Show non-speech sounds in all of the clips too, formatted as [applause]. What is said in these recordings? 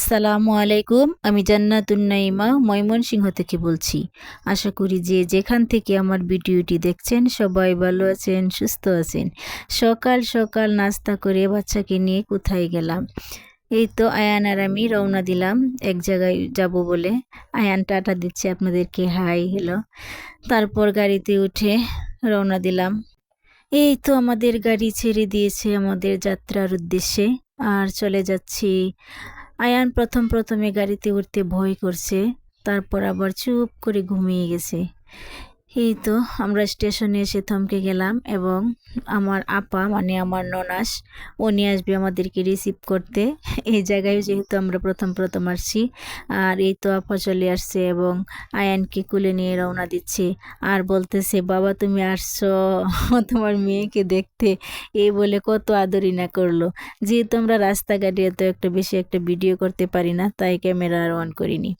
আসসালামু আলাইকুম, আমি জান্নাতুন নাইমা ময়মনসিংহ থেকে বলছি। আশা করি যে যেখান থেকে আমার ভিডিওটি দেখছেন, সবাই ভালো আছেন, সুস্থ আছেন। সকাল সকাল নাস্তা করে বাচ্চাকে নিয়ে কোথায় গেলাম? এই তো আয়ান আর আমি রওনা দিলাম। এক জায়গায় যাব বলে আয়ান টাটা দিচ্ছে আপনাদেরকে, হাই, হ্যালো। তারপর গাড়িতে উঠে রওনা দিলাম। এই তো আমাদের গাড়ি ছেড়ে দিয়েছে আমাদের যাত্রার উদ্দেশ্যে। আর চলে যাচ্ছি আয়ান প্রথম প্রথমে গাড়িতে উঠতে ভয় করছে তারপর আবার চুপ করে ঘুমিয়ে গেছে। এই তো, আমরা স্টেশনে এসে থমকে গেলাম এবং আমার আপা মানে আমার ননাস নিয়ে আসবে আমাদেরকে রিসিভ করতে। এই জায়গায় যেহেতু আমরা প্রথম প্রথম আসছি, আর এই তো আপা চলে আসছে এবং আয়ানকে কুলে নিয়ে রওনা দিচ্ছে। আর বলতেছে, বাবা, তুমি আসছো [laughs] তোমার মেয়েকে দেখতে। এই বলে কত আদরই না করল। যেহেতু আমরা রাস্তাঘাটে এত একটা বেশি একটা ভিডিও করতে পারি না, তাই ক্যামেরা আর অন করিনি।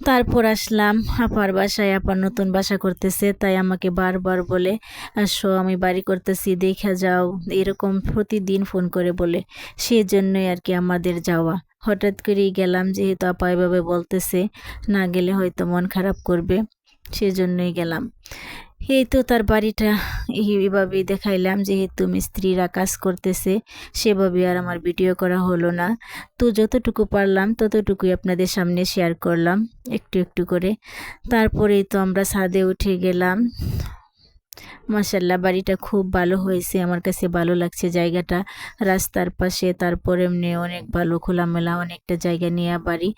তারপর আসলাম। আপার বাসায় আপার নতুন বাসা করতেছে, তাই আমাকে বারবার বলে, আসো, আমি বাড়ি করতেছি, দেখা যাও। এরকম প্রতিদিন ফোন করে বলে। সেই জন্যই আর কি আমাদের যাওয়া। হঠাৎ করেই গেলাম, যেহেতু আপা এভাবে বলতেছে, না গেলে হয়তো মন খারাপ করবে, সেজন্যই গেলাম। এই তো তার বাড়িটা। এইভাবেই দেখাইলাম যেহেতু মিস্ত্রিরা কাজ করতেছে, সেভাবে আর আমার ভিডিও করা হলো না। তো যতটুকু পারলাম, ততটুকুই আপনাদের সামনে শেয়ার করলাম, একটু একটু করে। তারপরেই তো আমরা ছাদে উঠে গেলাম। মাসাল্লাহ বাড়িটা খুব ভালো হয়েছে। আমার কাছে ভালো লাগছে জায়গাটা, রাস্তার পাশে, তারপর এমনি অনেক ভালো খোলামেলা, অনেকটা জায়গা নিয়ে বাড়ি।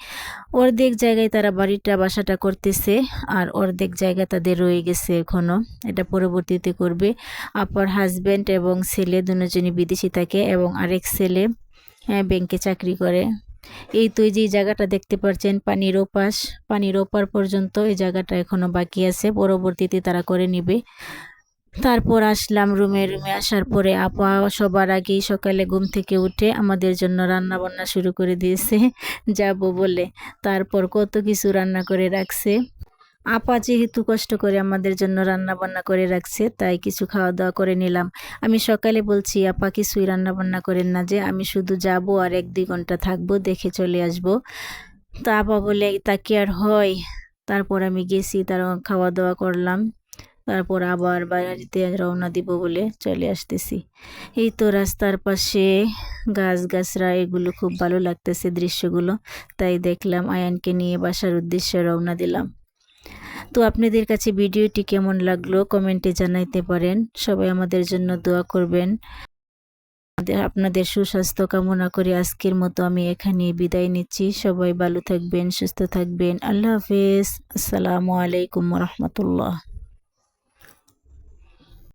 অর্ধেক জায়গায় তারা বাড়িটা, বাসাটা করতেছে, আর অর্ধেক জায়গা তাদের রয়ে গেছে এখনও এটা পরবর্তীতে করবে। আপার হাজব্যান্ড এবং ছেলে দুজনই বিদেশি থাকে এবং আরেক ছেলে ব্যাংকে চাকরি করে। এই তো যে জায়গাটা দেখতে পারছেন, পানির ওপাশ। পানির ওপার পর্যন্ত এই জায়গাটা এখনও বাকি আছে, পরবর্তীতে তারা করে নিবে। তারপর আসলাম রুমে রুমে আসার পরে আপা সবার আগেই সকালে ঘুম থেকে উঠে আমাদের জন্য রান্না বান্না শুরু করে দিয়েছে, যাব বলে। তারপর কত কিছু রান্না করে রাখছে। আপা যেহেতু কষ্ট করে আমাদের জন্য রান্না বান্না করে রাখছে, তাই কিছু খাওয়া দাওয়া করে নিলাম। আমি সকালে বলছি, আপা, কিছুই রান্না বান্না করেন না যে, আমি শুধু যাব আর এক দুই ঘণ্টা থাকব, দেখে চলে আসব। তা আপা বলে, তা কি আর হয়? তারপর আমি গেছি, তার খাওয়া দাওয়া করলাম। তারপর আবার বাড়িতে রওনা দিব বলে চলে আসতেছি। এই তো রাস্তার পাশে গাছ গাছরা এগুলো খুব ভালো লাগতেছে দৃশ্যগুলো। তাই দেখলাম আয়ানকে নিয়ে বাসার উদ্দেশ্যে রওনা দিলাম। তো আপনাদের কাছে ভিডিওটি কেমন লাগল কমেন্টে জানাইতে পারেন। সবাই আমাদের জন্য দোয়া করবেন। আপনাদের সুস্বাস্থ্য কামনা করে আজকের মতো আমি এখানে বিদায় নিচ্ছি। সবাই ভালো থাকবেন, সুস্থ থাকবেন। আল্লাহ হাফেজ। আসসালামু আলাইকুম রহমতুল্লাহ।